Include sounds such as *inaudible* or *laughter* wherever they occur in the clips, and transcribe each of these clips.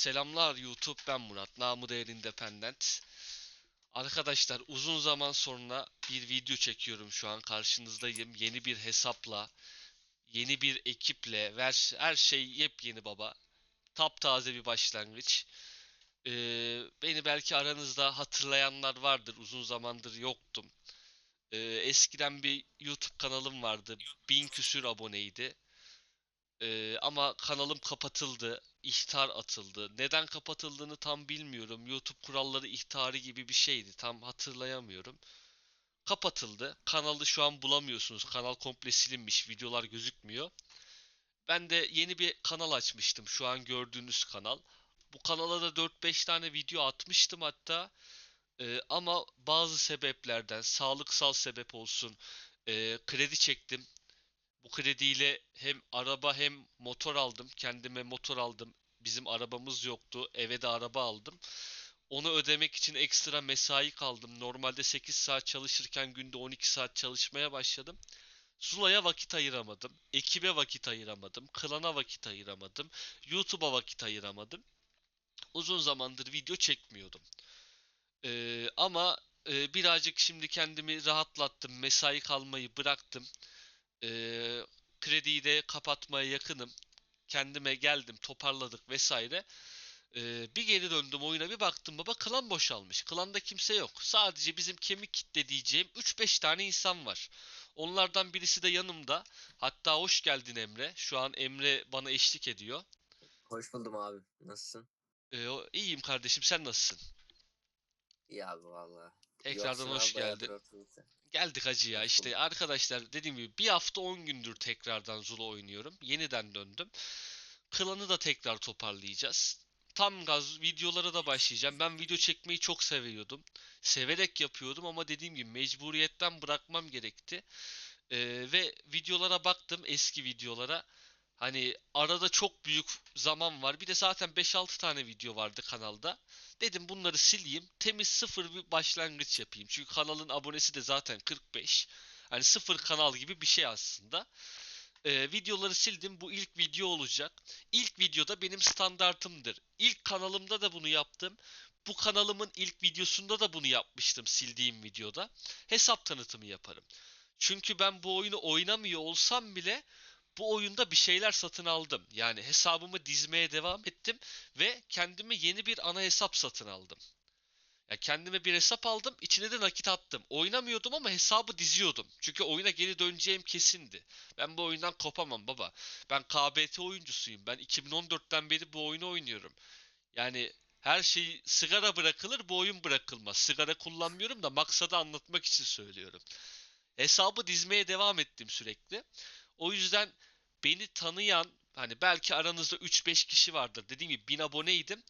Selamlar YouTube ben Murat namı değer Independent. Arkadaşlar uzun zaman sonra bir video çekiyorum şu an karşınızdayım. Yeni bir hesapla, yeni bir ekiple, ver, her şey yepyeni baba. Taptaze bir başlangıç. Ee, beni belki aranızda hatırlayanlar vardır. Uzun zamandır yoktum. Ee, eskiden bir YouTube kanalım vardı. Bin küsür aboneydi. Ee, ama kanalım kapatıldı. ihtar atıldı. Neden kapatıldığını tam bilmiyorum. YouTube kuralları ihtarı gibi bir şeydi. Tam hatırlayamıyorum. Kapatıldı. Kanalı şu an bulamıyorsunuz. Kanal komple silinmiş. Videolar gözükmüyor. Ben de yeni bir kanal açmıştım. Şu an gördüğünüz kanal. Bu kanala da 4-5 tane video atmıştım hatta. Ee, ama bazı sebeplerden, sağlıksal sebep olsun, e, kredi çektim. Bu krediyle hem araba hem motor aldım. Kendime motor aldım. Bizim arabamız yoktu. Eve de araba aldım. Onu ödemek için ekstra mesai kaldım. Normalde 8 saat çalışırken günde 12 saat çalışmaya başladım. Zula'ya vakit ayıramadım. Ekibe vakit ayıramadım. Klana vakit ayıramadım. YouTube'a vakit ayıramadım. Uzun zamandır video çekmiyordum. Ee, ama e, birazcık şimdi kendimi rahatlattım. Mesai kalmayı bıraktım. Ee, krediyi de kapatmaya yakınım. Kendime geldim, toparladık vesaire. Ee, bir geri döndüm oyuna bir baktım baba klan boşalmış. Klanda kimse yok. Sadece bizim kemik kitle diyeceğim 3-5 tane insan var. Onlardan birisi de yanımda. Hatta hoş geldin Emre. Şu an Emre bana eşlik ediyor. Hoş buldum abi. Nasılsın? Ee, iyiyim kardeşim sen nasılsın? İyi abi valla. Tekrardan Yoksun hoş abi, geldin. Geldik hacı ya işte arkadaşlar dediğim gibi bir hafta 10 gündür tekrardan Zula oynuyorum. Yeniden döndüm. Klanı da tekrar toparlayacağız. Tam gaz videolara da başlayacağım. Ben video çekmeyi çok seviyordum. Severek yapıyordum ama dediğim gibi mecburiyetten bırakmam gerekti. Ee, ve videolara baktım eski videolara. Hani arada çok büyük zaman var. Bir de zaten 5-6 tane video vardı kanalda. Dedim bunları sileyim. Temiz sıfır bir başlangıç yapayım. Çünkü kanalın abonesi de zaten 45. Hani sıfır kanal gibi bir şey aslında. Ee, videoları sildim. Bu ilk video olacak. İlk videoda benim standartımdır. İlk kanalımda da bunu yaptım. Bu kanalımın ilk videosunda da bunu yapmıştım sildiğim videoda. Hesap tanıtımı yaparım. Çünkü ben bu oyunu oynamıyor olsam bile bu oyunda bir şeyler satın aldım. Yani hesabımı dizmeye devam ettim ve kendime yeni bir ana hesap satın aldım. Ya kendime bir hesap aldım, içine de nakit attım. Oynamıyordum ama hesabı diziyordum. Çünkü oyuna geri döneceğim kesindi. Ben bu oyundan kopamam baba. Ben KBT oyuncusuyum. Ben 2014'ten beri bu oyunu oynuyorum. Yani her şey sigara bırakılır, bu oyun bırakılmaz. Sigara kullanmıyorum da maksadı anlatmak için söylüyorum. Hesabı dizmeye devam ettim sürekli. O yüzden beni tanıyan hani belki aranızda 3-5 kişi vardır. Dediğim gibi 1000 aboneydim.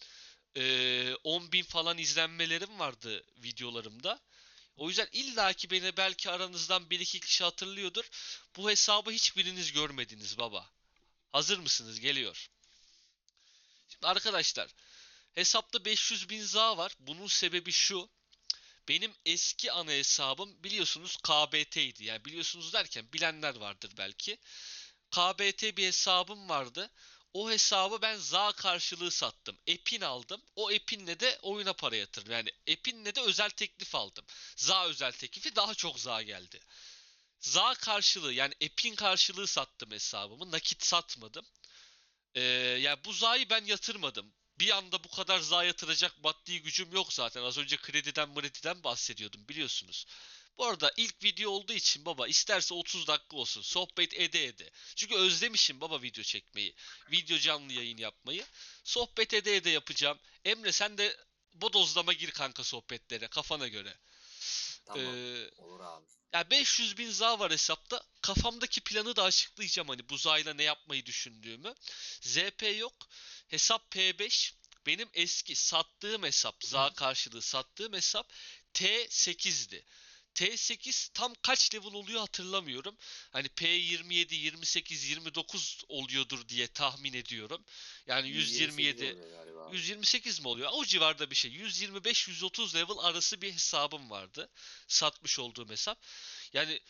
Ee, 10 bin falan izlenmelerim vardı videolarımda. O yüzden illaki beni belki aranızdan 1-2 kişi hatırlıyordur. Bu hesabı hiçbiriniz görmediniz baba. Hazır mısınız? Geliyor. Şimdi arkadaşlar hesapta 500 bin za var. Bunun sebebi şu. Benim eski ana hesabım biliyorsunuz KBT'ydi. Yani biliyorsunuz derken bilenler vardır belki. KBT bir hesabım vardı. O hesabı ben za karşılığı sattım. Epin aldım. O epinle de oyuna para yatırdım. Yani epinle de özel teklif aldım. Za özel teklifi daha çok za geldi. Za karşılığı yani epin karşılığı sattım hesabımı. Nakit satmadım. Ee, yani bu za'yı ben yatırmadım. Bir anda bu kadar za yatıracak maddi gücüm yok zaten. Az önce krediden mrediden bahsediyordum biliyorsunuz. Bu arada ilk video olduğu için baba isterse 30 dakika olsun sohbet ede ede. Çünkü özlemişim baba video çekmeyi. Video canlı yayın yapmayı. Sohbet ede ede yapacağım. Emre sen de bodozlama gir kanka sohbetlere kafana göre. Tamam. Ee, Olur abi. ya 500 bin za var hesapta. Kafamdaki planı da açıklayacağım hani bu zayla ne yapmayı düşündüğümü. ZP yok. Hesap P5. Benim eski sattığım hesap, za karşılığı sattığım hesap T8'di. T8 tam kaç level oluyor hatırlamıyorum. Hani P27, 28, 29 oluyordur diye tahmin ediyorum. Yani 127, oluyor galiba abi. 128 mi oluyor? O civarda bir şey. 125-130 level arası bir hesabım vardı. Satmış olduğum hesap. Yani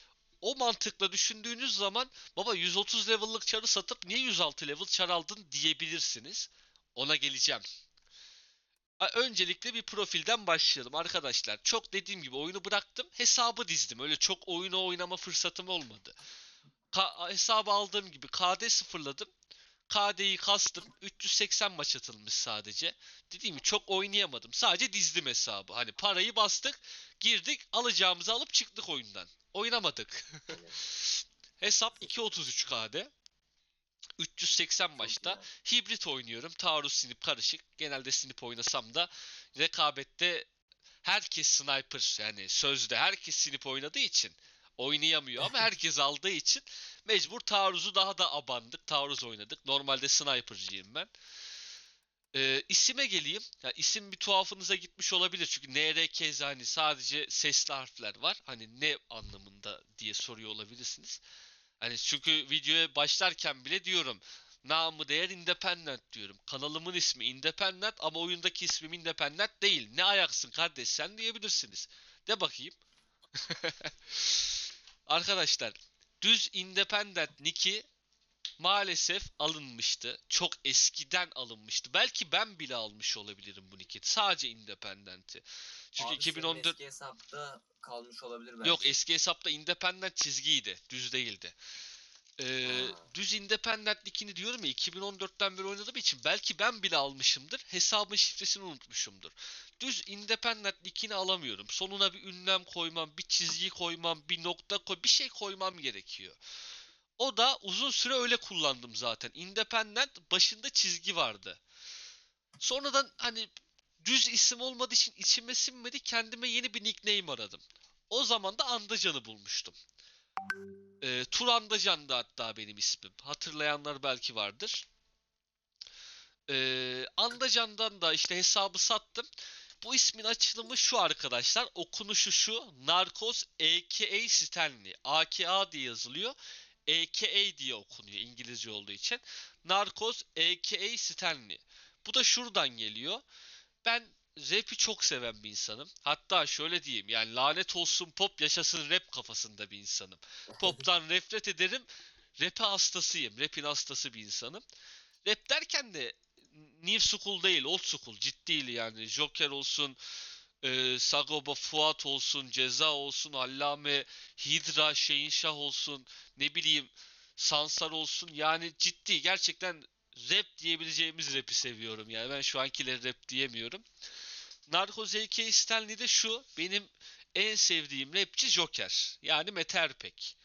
o mantıkla düşündüğünüz zaman baba 130 level'lık çarı satıp niye 106 level çar aldın diyebilirsiniz. Ona geleceğim. Öncelikle bir profilden başlayalım arkadaşlar. Çok dediğim gibi oyunu bıraktım. Hesabı dizdim. Öyle çok oyunu oynama fırsatım olmadı. Ka- hesabı aldığım gibi KD sıfırladım. KD'yi kastım. 380 maç atılmış sadece. Dediğim gibi çok oynayamadım. Sadece dizdim hesabı. Hani parayı bastık, girdik, alacağımızı alıp çıktık oyundan. Oynamadık. *laughs* Hesap 2.33 KD. 380 Çok maçta. Hibrit oynuyorum. Taarruz sinip karışık. Genelde sinip oynasam da rekabette herkes sniper yani sözde herkes sinip oynadığı için oynayamıyor ama *laughs* herkes aldığı için mecbur taarruzu daha da abandık. Taarruz oynadık. Normalde sniper'cıyım ben. Ee, isime geleyim. Ya isim bir tuhafınıza gitmiş olabilir. Çünkü NRK hani sadece sesli harfler var. Hani ne anlamında diye soruyor olabilirsiniz. Hani çünkü videoya başlarken bile diyorum. Namı değer Independent diyorum. Kanalımın ismi Independent ama oyundaki ismim Independent değil. Ne ayaksın kardeş sen diyebilirsiniz. De bakayım. *laughs* Arkadaşlar düz Independent nick'i maalesef alınmıştı. Çok eskiden alınmıştı. Belki ben bile almış olabilirim bu nick'i. Sadece Independent'i. Çünkü Abi senin 2014 eski hesapta kalmış olabilir belki. Yok eski hesapta independent çizgiydi. Düz değildi. Ee, Ha. düz independent nickini diyorum ya 2014'ten beri oynadığım için belki ben bile almışımdır. Hesabın şifresini unutmuşumdur. Düz independent nickini alamıyorum. Sonuna bir ünlem koymam, bir çizgi koymam, bir nokta koy, bir şey koymam gerekiyor. O da uzun süre öyle kullandım zaten. Independent başında çizgi vardı. Sonradan hani düz isim olmadığı için içime sinmedi. Kendime yeni bir nickname aradım. O zaman da Andacan'ı bulmuştum. Ee, Tur Andacan'dı hatta benim ismim. Hatırlayanlar belki vardır. Ee, Andacan'dan da işte hesabı sattım. Bu ismin açılımı şu arkadaşlar. Okunuşu şu. Narcos a.k.a. Stanley. AKA diye yazılıyor. a.k.a. diye okunuyor İngilizce olduğu için. Narcos a.k.a. Stanley. Bu da şuradan geliyor. Ben rap'i çok seven bir insanım. Hatta şöyle diyeyim yani lanet olsun pop yaşasın rap kafasında bir insanım. Pop'tan *laughs* nefret ederim. Rap'e hastasıyım. Rap'in hastası bir insanım. Rap derken de new school değil, old school. Ciddi yani. Joker olsun, e, Sagopa Fuat olsun, Ceza olsun, Allame, Hidra, Şehinşah olsun, ne bileyim Sansar olsun. Yani ciddi gerçekten rap diyebileceğimiz rap'i seviyorum. Yani ben şu ankileri rap diyemiyorum. Narcos A.K. Stanley'de şu benim en sevdiğim rapçi Joker. Yani Mete Erpek.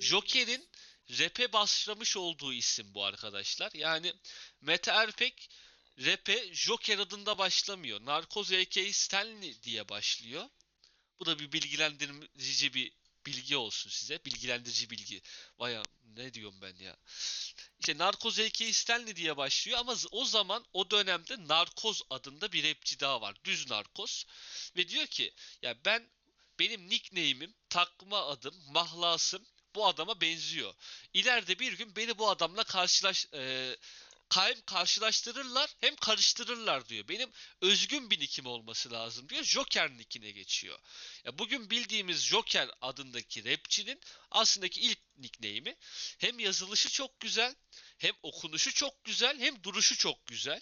Joker'in rap'e başlamış olduğu isim bu arkadaşlar. Yani Mete Erpek rap'e Joker adında başlamıyor. Narkoz A.K. Stanley diye başlıyor. Bu da bir bilgilendirici bir bilgi olsun size. Bilgilendirici bilgi. Vaya ne diyorum ben ya. İşte Narkoz A.K. Stanley diye başlıyor ama o zaman o dönemde Narkoz adında bir rapçi daha var. Düz Narkoz. Ve diyor ki ya ben benim nickname'im, takma adım, mahlasım bu adama benziyor. İleride bir gün beni bu adamla karşılaş e, hem karşılaştırırlar hem karıştırırlar diyor. Benim özgün bir nickim olması lazım diyor. Joker nickine geçiyor. Ya bugün bildiğimiz Joker adındaki rapçinin aslındaki ilk nickname'i hem yazılışı çok güzel, hem okunuşu çok güzel, hem duruşu çok güzel.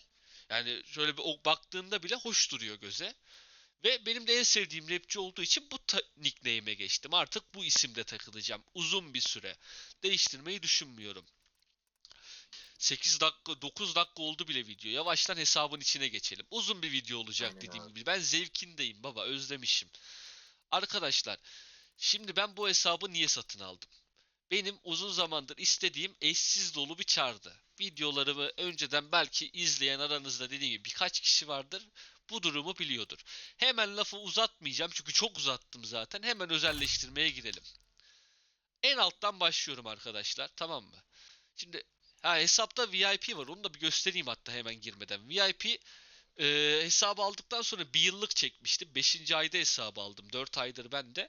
Yani şöyle bir baktığında bile hoş duruyor göze. Ve benim de en sevdiğim rapçi olduğu için bu nickname'e geçtim. Artık bu isimde takılacağım. Uzun bir süre. Değiştirmeyi düşünmüyorum. 8 dakika 9 dakika oldu bile video. Yavaştan hesabın içine geçelim. Uzun bir video olacak Aynen dediğim abi. gibi. Ben zevkindeyim baba özlemişim. Arkadaşlar şimdi ben bu hesabı niye satın aldım? Benim uzun zamandır istediğim eşsiz dolu bir çardı. Videolarımı önceden belki izleyen aranızda dediğim gibi birkaç kişi vardır. Bu durumu biliyordur. Hemen lafı uzatmayacağım çünkü çok uzattım zaten. Hemen özelleştirmeye girelim. En alttan başlıyorum arkadaşlar. Tamam mı? Şimdi ha hesapta VIP var. Onu da bir göstereyim hatta hemen girmeden. VIP e, hesabı aldıktan sonra bir yıllık çekmiştim. 5. ayda hesabı aldım. 4 aydır ben de.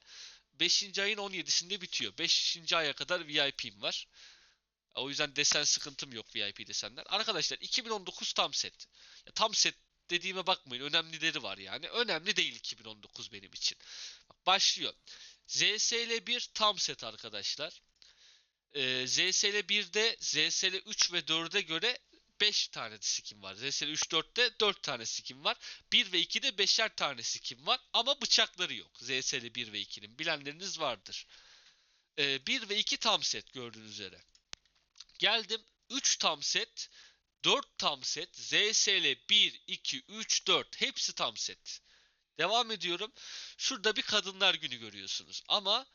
5. ayın 17'sinde bitiyor. 5. aya kadar VIP'm var. O yüzden desen sıkıntım yok VIP desenler. Arkadaşlar 2019 tam set. Ya tam set dediğime bakmayın. Önemlileri var yani. Önemli değil 2019 benim için. Bak, başlıyor. ZSL 1 tam set arkadaşlar. Ee, ZSL 1'de ZSL 3 ve 4'e göre 5 tane skin var. ZSL 3-4'te 4 tane skin var. 1 ve 2'de 5'er tane skin var. Ama bıçakları yok. ZSL 1 ve 2'nin. Bilenleriniz vardır. Ee, 1 ve 2 tam set gördüğünüz üzere. Geldim 3 tam set. 4 tam set. ZSL 1, 2, 3, 4. Hepsi tam set. Devam ediyorum. Şurada bir kadınlar günü görüyorsunuz. Ama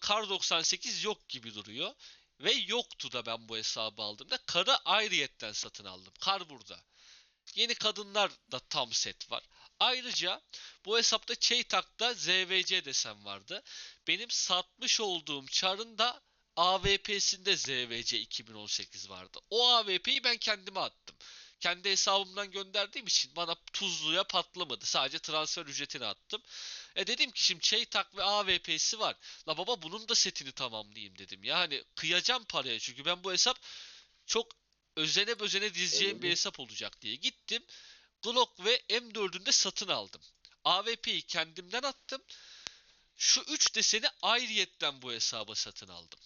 Kar 98 yok gibi duruyor. Ve yoktu da ben bu hesabı aldığımda. Karı ayrıyetten satın aldım. Kar burada. Yeni kadınlar da tam set var. Ayrıca bu hesapta Çeytak'ta ZVC desem vardı. Benim satmış olduğum çarın da AVP'sinde ZVC 2018 vardı. O AVP'yi ben kendime attım. Kendi hesabımdan gönderdiğim için bana tuzluya patlamadı. Sadece transfer ücretini attım. E dedim ki şimdi Çeytak ve AVP'si var. La baba bunun da setini tamamlayayım dedim. Yani kıyacağım paraya çünkü ben bu hesap çok özene özene dizeceğim bir hesap olacak diye gittim. Glock ve M4'ün de satın aldım. AWP'yi kendimden attım. Şu 3 deseni ayrıyetten bu hesaba satın aldım.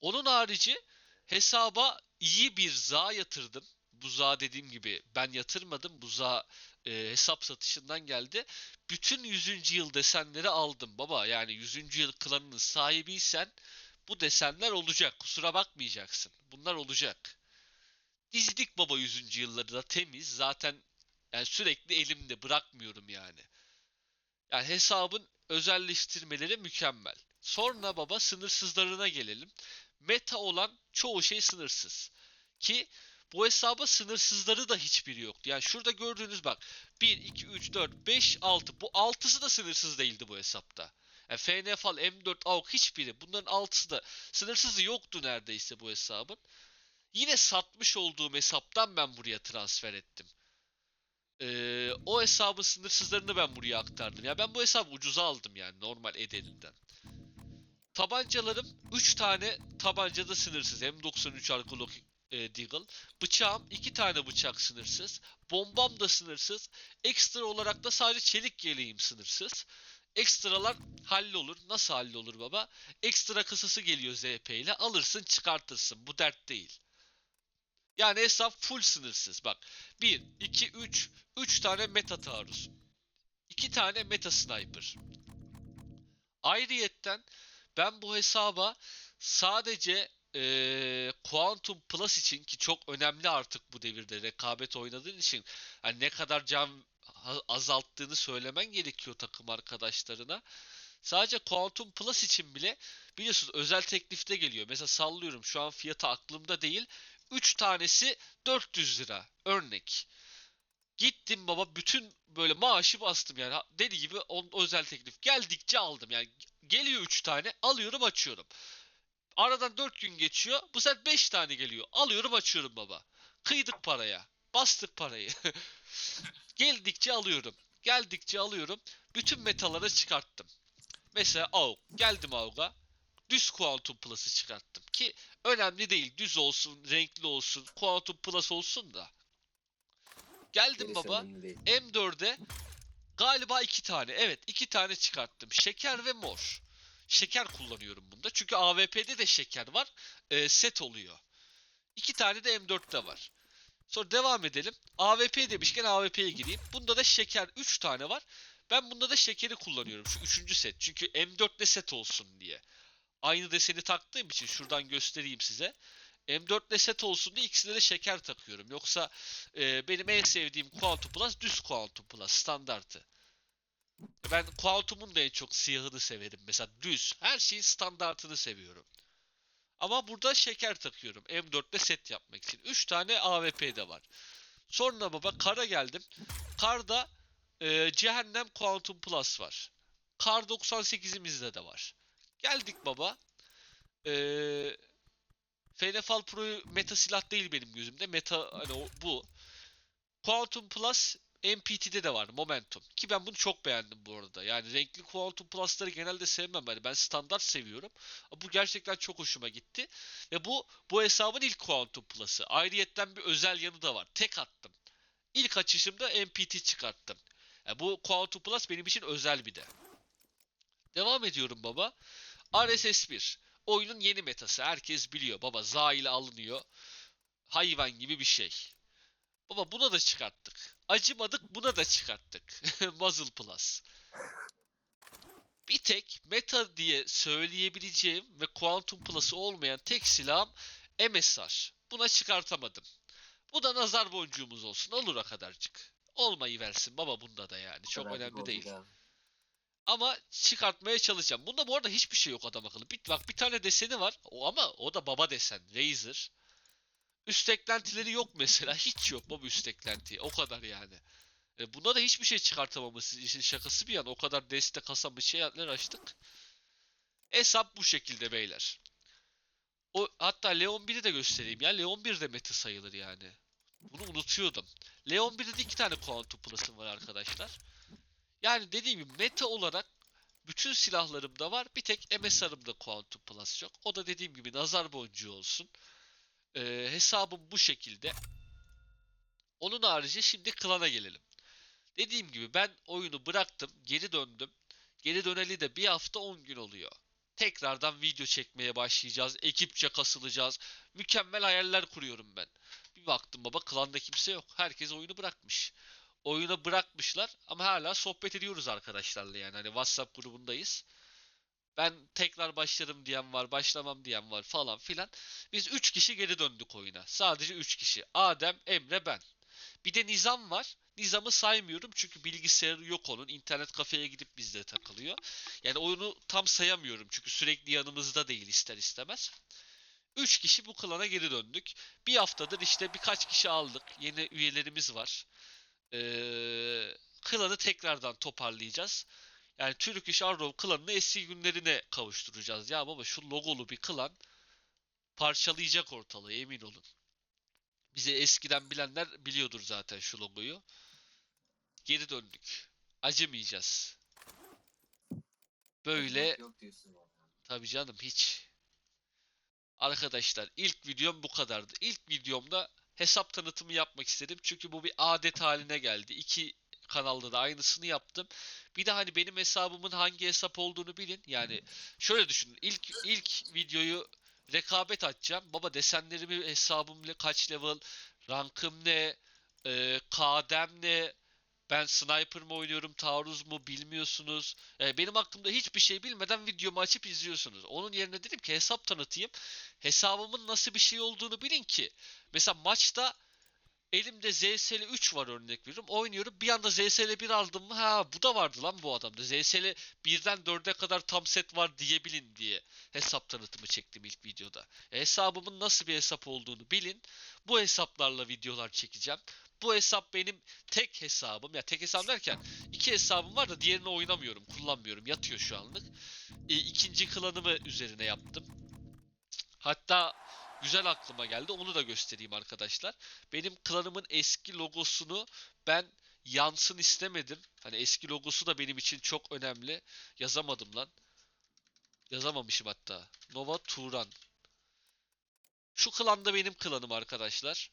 Onun harici hesaba iyi bir za yatırdım. Bu za dediğim gibi ben yatırmadım. Bu za e, hesap satışından geldi. Bütün 100. yıl desenleri aldım baba. Yani 100. yıl klanının sahibiysen bu desenler olacak. Kusura bakmayacaksın. Bunlar olacak. Dizdik baba 100. yılları da temiz. Zaten yani sürekli elimde bırakmıyorum yani. Yani hesabın özelleştirmeleri mükemmel. Sonra baba sınırsızlarına gelelim. Meta olan çoğu şey sınırsız. Ki bu hesaba sınırsızları da hiçbiri yoktu. Yani şurada gördüğünüz bak 1, 2, 3, 4, 5, 6 bu 6'sı da sınırsız değildi bu hesapta. Yani FNFL, M4, AUK hiçbiri bunların 6'sı da sınırsızı yoktu neredeyse bu hesabın. Yine satmış olduğum hesaptan ben buraya transfer ettim. Ee, o hesabın sınırsızlarını ben buraya aktardım. Ya ben bu hesabı ucuza aldım yani normal ederinden. Tabancalarım 3 tane tabancada sınırsız. M93 Arkolog e, Deagle. Bıçağım 2 tane bıçak sınırsız. Bombam da sınırsız. Ekstra olarak da sadece çelik yeleğim sınırsız. Ekstralar hallolur. Nasıl hallolur baba? Ekstra kasası geliyor ZP ile. Alırsın çıkartırsın. Bu dert değil. Yani hesap full sınırsız. Bak 1, 2, 3. 3 tane meta taarruz. 2 tane meta sniper. Ayrıyetten ben bu hesaba sadece eee Quantum Plus için ki çok önemli artık bu devirde rekabet oynadığın için hani ne kadar can azalttığını söylemen gerekiyor takım arkadaşlarına. Sadece Quantum Plus için bile biliyorsunuz özel teklifte geliyor. Mesela sallıyorum şu an fiyatı aklımda değil. 3 tanesi 400 lira örnek. Gittim baba bütün böyle maaşı bastım yani deli gibi on, özel teklif geldikçe aldım yani geliyor 3 tane alıyorum açıyorum. Aradan 4 gün geçiyor bu sefer 5 tane geliyor alıyorum açıyorum baba. Kıydık paraya bastık parayı. *laughs* Geldikçe alıyorum geldikçe alıyorum bütün metalara çıkarttım. Mesela AUG geldim AUG'a düz Quantum Plus'ı çıkarttım ki önemli değil düz olsun renkli olsun Quantum Plus olsun da. Geldim Gerisi baba önemli değil. M4'e galiba iki tane. Evet iki tane çıkarttım. Şeker ve mor. Şeker kullanıyorum bunda. Çünkü AWP'de de şeker var. Ee, set oluyor. İki tane de M4'te var. Sonra devam edelim. AWP demişken AWP'ye gireyim. Bunda da şeker 3 tane var. Ben bunda da şekeri kullanıyorum. Şu üçüncü set. Çünkü M4'le set olsun diye. Aynı deseni taktığım için şuradan göstereyim size. M4'le set olsun diye ikisine de şeker takıyorum. Yoksa e, benim en sevdiğim Quantum Plus düz Quantum Plus standartı. Ben Quantum'un da en çok siyahını severim. Mesela düz. Her şeyin standartını seviyorum. Ama burada şeker takıyorum. M4'le set yapmak için. 3 tane AWP de var. Sonra baba kara geldim. Karda e, Cehennem Quantum Plus var. Kar 98'imizde de var. Geldik baba. Eee FNFL Pro meta silah değil benim gözümde. Meta hani o, bu. Quantum Plus MPT'de de var Momentum. Ki ben bunu çok beğendim bu arada. Yani renkli Quantum Plus'ları genelde sevmem. Yani ben standart seviyorum. Bu gerçekten çok hoşuma gitti. Ve bu bu hesabın ilk Quantum Plus'ı. Ayrıyetten bir özel yanı da var. Tek attım. İlk açışımda MPT çıkarttım. Yani bu Quantum Plus benim için özel bir de. Devam ediyorum baba. RSS 1. Oyunun yeni metası. Herkes biliyor. Baba Za alınıyor. Hayvan gibi bir şey. Baba buna da çıkarttık. Acımadık buna da çıkarttık. *laughs* Muzzle Plus. Bir tek meta diye söyleyebileceğim ve Quantum Plus'ı olmayan tek silahım MSR. Buna çıkartamadım. Bu da nazar boncuğumuz olsun. Olur o kadarcık. Olmayı versin baba bunda da yani. Çok Kadar önemli değil. ya. Ama çıkartmaya çalışacağım. Bunda bu arada hiçbir şey yok adam akıllı. Bir, bak bir tane deseni var. O ama o da baba desen. Razer. Üst eklentileri yok mesela. Hiç yok baba üst eklenti. O kadar yani. E, bunda da hiçbir şey çıkartamamışız. İşin şakası bir yana. O kadar deste kasa bir şeyler açtık. Hesap bu şekilde beyler. O hatta Leon 1'i de göstereyim ya. Leon 1 de meta sayılır yani. Bunu unutuyordum. Leon 1'de de iki tane Quantum Plus'ım var arkadaşlar. Yani dediğim gibi meta olarak bütün silahlarımda var. Bir tek MSR'ımda Quantum Plus yok. O da dediğim gibi nazar boncuğu olsun. Ee, hesabım bu şekilde. Onun harici şimdi klana gelelim. Dediğim gibi ben oyunu bıraktım, geri döndüm. Geri döneli de bir hafta 10 gün oluyor. Tekrardan video çekmeye başlayacağız. Ekipçe kasılacağız. Mükemmel hayaller kuruyorum ben. Bir baktım baba klanda kimse yok. Herkes oyunu bırakmış. Oyuna bırakmışlar ama hala sohbet ediyoruz arkadaşlarla yani. Hani WhatsApp grubundayız. Ben tekrar başlarım diyen var, başlamam diyen var falan filan. Biz 3 kişi geri döndük oyuna. Sadece 3 kişi. Adem, Emre, ben. Bir de Nizam var. Nizam'ı saymıyorum çünkü bilgisayarı yok onun. İnternet kafeye gidip bizde takılıyor. Yani oyunu tam sayamıyorum çünkü sürekli yanımızda değil ister istemez. 3 kişi bu klana geri döndük. Bir haftadır işte birkaç kişi aldık. Yeni üyelerimiz var. Ee, klanı tekrardan toparlayacağız. Yani Turkish Arrow klanını eski günlerine kavuşturacağız. Ya baba şu logolu bir klan parçalayacak ortalığı emin olun. Bizi eskiden bilenler biliyordur zaten şu logoyu. Geri döndük. Acımayacağız. Böyle. Tabii canım hiç. Arkadaşlar ilk videom bu kadardı. İlk videomda hesap tanıtımı yapmak istedim. Çünkü bu bir adet haline geldi. İki kanalda da aynısını yaptım. Bir de hani benim hesabımın hangi hesap olduğunu bilin. Yani şöyle düşünün. İlk ilk videoyu rekabet açacağım. Baba desenlerimi hesabımla kaç level, rankım ne, e, KD'm ne, ben sniper mı oynuyorum, taarruz mu bilmiyorsunuz. E, benim hakkımda hiçbir şey bilmeden videomu açıp izliyorsunuz. Onun yerine dedim ki hesap tanıtayım. Hesabımın nasıl bir şey olduğunu bilin ki. Mesela maçta elimde ZSL 3 var örnek veriyorum. Oynuyorum. Bir anda ZSL 1 aldım mı? Ha bu da vardı lan bu adamda. ZSL 1'den 4'e kadar tam set var diyebilin diye hesap tanıtımı çektim ilk videoda. Hesabımın nasıl bir hesap olduğunu bilin. Bu hesaplarla videolar çekeceğim. Bu hesap benim tek hesabım. Ya tek hesap derken iki hesabım var da diğerini oynamıyorum, kullanmıyorum. Yatıyor şu anlık. E, ikinci klanımı üzerine yaptım. Hatta güzel aklıma geldi. Onu da göstereyim arkadaşlar. Benim klanımın eski logosunu ben yansın istemedim. Hani eski logosu da benim için çok önemli. Yazamadım lan. Yazamamışım hatta. Nova Turan. Şu klan da benim klanım arkadaşlar.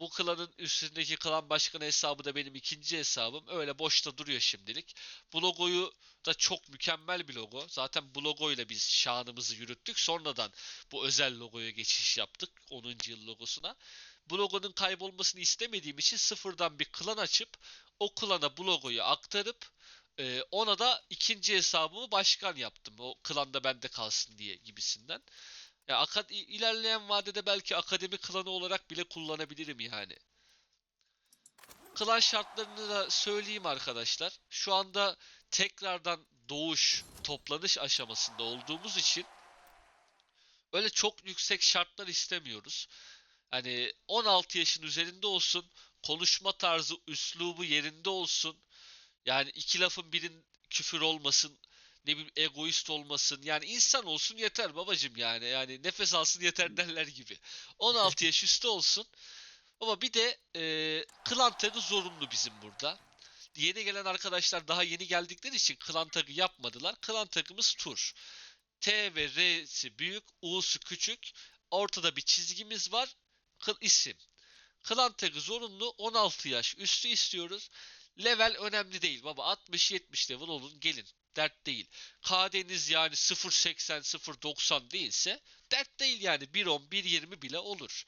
Bu klanın üstündeki klan başkanı hesabı da benim ikinci hesabım. Öyle boşta duruyor şimdilik. Bu logoyu da çok mükemmel bir logo. Zaten bu logoyla biz şanımızı yürüttük. Sonradan bu özel logoya geçiş yaptık. 10. yıl logosuna. Bu logonun kaybolmasını istemediğim için sıfırdan bir klan açıp o klana bu logoyu aktarıp e, ona da ikinci hesabımı başkan yaptım. O klanda bende kalsın diye gibisinden. Ya akad ilerleyen vadede belki akademi klanı olarak bile kullanabilirim yani. Klan şartlarını da söyleyeyim arkadaşlar. Şu anda tekrardan doğuş, toplanış aşamasında olduğumuz için öyle çok yüksek şartlar istemiyoruz. Hani 16 yaşın üzerinde olsun, konuşma tarzı, üslubu yerinde olsun. Yani iki lafın birin küfür olmasın, ne bileyim egoist olmasın. Yani insan olsun yeter babacım yani. Yani nefes alsın yeter derler gibi. 16 *laughs* yaş üstü olsun. Ama bir de e, klan tagı zorunlu bizim burada. Yeni gelen arkadaşlar daha yeni geldikleri için klan tagı yapmadılar. Klan tagımız tur. T ve R'si büyük, U'su küçük. Ortada bir çizgimiz var. Kıl isim. Klan tagı zorunlu. 16 yaş üstü istiyoruz. Level önemli değil baba. 60-70 level olun gelin. Dert değil. KD'niz yani 0.80 0.90 değilse dert değil yani 1.10 1.20 bile olur.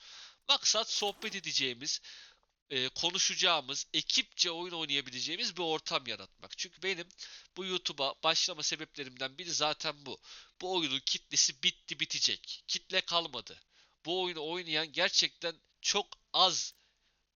Maksat sohbet edeceğimiz, e, konuşacağımız, ekipçe oyun oynayabileceğimiz bir ortam yaratmak. Çünkü benim bu YouTube'a başlama sebeplerimden biri zaten bu. Bu oyunun kitlesi bitti bitecek. Kitle kalmadı. Bu oyunu oynayan gerçekten çok az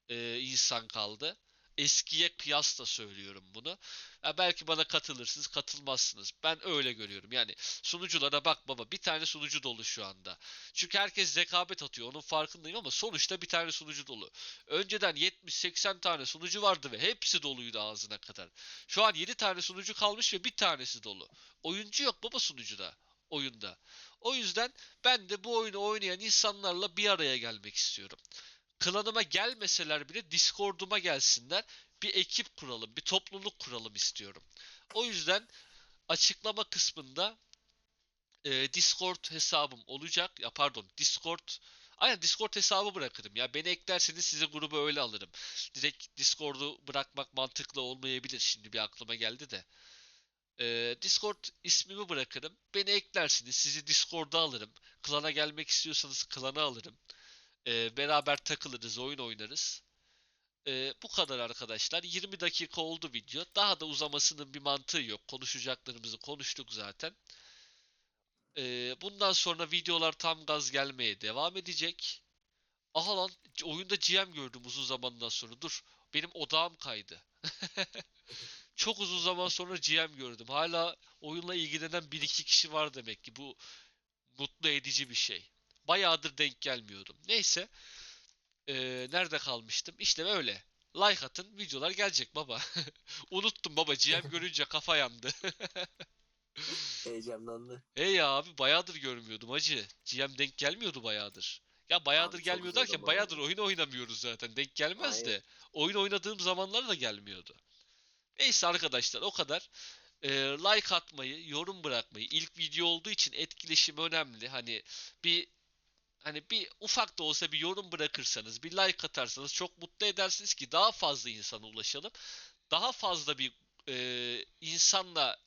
e, insan kaldı. Eskiye kıyasla söylüyorum bunu. Ya belki bana katılırsınız, katılmazsınız. Ben öyle görüyorum. Yani sunuculara bak baba, bir tane sunucu dolu şu anda. Çünkü herkes rekabet atıyor. Onun farkındayım ama sonuçta bir tane sunucu dolu. Önceden 70-80 tane sunucu vardı ve hepsi doluydu ağzına kadar. Şu an 7 tane sunucu kalmış ve bir tanesi dolu. Oyuncu yok baba sunucuda, oyunda. O yüzden ben de bu oyunu oynayan insanlarla bir araya gelmek istiyorum. Klanıma gelmeseler bile Discord'uma gelsinler. Bir ekip kuralım, bir topluluk kuralım istiyorum. O yüzden açıklama kısmında e, Discord hesabım olacak. Ya pardon, Discord Aynen Discord hesabı bırakırım ya. Beni eklerseniz size grubu öyle alırım. Direkt Discord'u bırakmak mantıklı olmayabilir. Şimdi bir aklıma geldi de. Ee, Discord ismimi bırakırım. Beni eklersiniz. Sizi Discord'a alırım. Klana gelmek istiyorsanız klana alırım. Ee, beraber takılırız, oyun oynarız. Ee, bu kadar arkadaşlar. 20 dakika oldu video. Daha da uzamasının bir mantığı yok. Konuşacaklarımızı konuştuk zaten. Ee, bundan sonra videolar tam gaz gelmeye devam edecek. Aha lan oyunda GM gördüm uzun zamandan sonra. Dur benim odağım kaydı. *laughs* Çok uzun zaman sonra GM gördüm. Hala oyunla ilgilenen 1-2 kişi var demek ki. Bu mutlu edici bir şey. Bayağıdır denk gelmiyordum. Neyse. Ee, nerede kalmıştım? İşte öyle. Like atın. Videolar gelecek baba. *laughs* Unuttum baba. GM *laughs* görünce kafa yandı. *laughs* Heyecanlandı. Hey ya abi bayağıdır görmüyordum hacı. GM denk gelmiyordu bayağıdır. Ya bayağıdır Abi gelmiyor derken bayağıdır oyun oynamıyoruz zaten. Denk gelmez de. Aynen. Oyun oynadığım zamanlar da gelmiyordu. Neyse arkadaşlar o kadar. Ee, like atmayı, yorum bırakmayı. ilk video olduğu için etkileşim önemli. Hani bir hani bir ufak da olsa bir yorum bırakırsanız, bir like atarsanız çok mutlu edersiniz ki daha fazla insana ulaşalım. Daha fazla bir e, insanla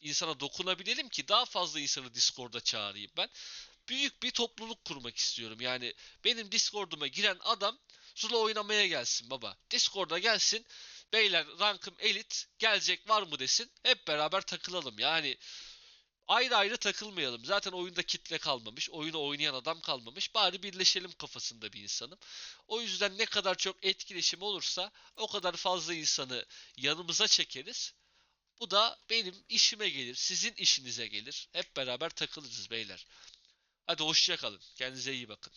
insana dokunabilelim ki daha fazla insanı Discord'a çağırayım ben. Büyük bir topluluk kurmak istiyorum. Yani benim Discord'uma giren adam Zula oynamaya gelsin baba. Discord'a gelsin. Beyler rankım elit gelecek var mı desin. Hep beraber takılalım. Yani ayrı ayrı takılmayalım. Zaten oyunda kitle kalmamış. Oyunu oynayan adam kalmamış. Bari birleşelim kafasında bir insanım. O yüzden ne kadar çok etkileşim olursa o kadar fazla insanı yanımıza çekeriz. Bu da benim işime gelir, sizin işinize gelir. Hep beraber takılırız beyler. Hadi hoşça kalın. Kendinize iyi bakın.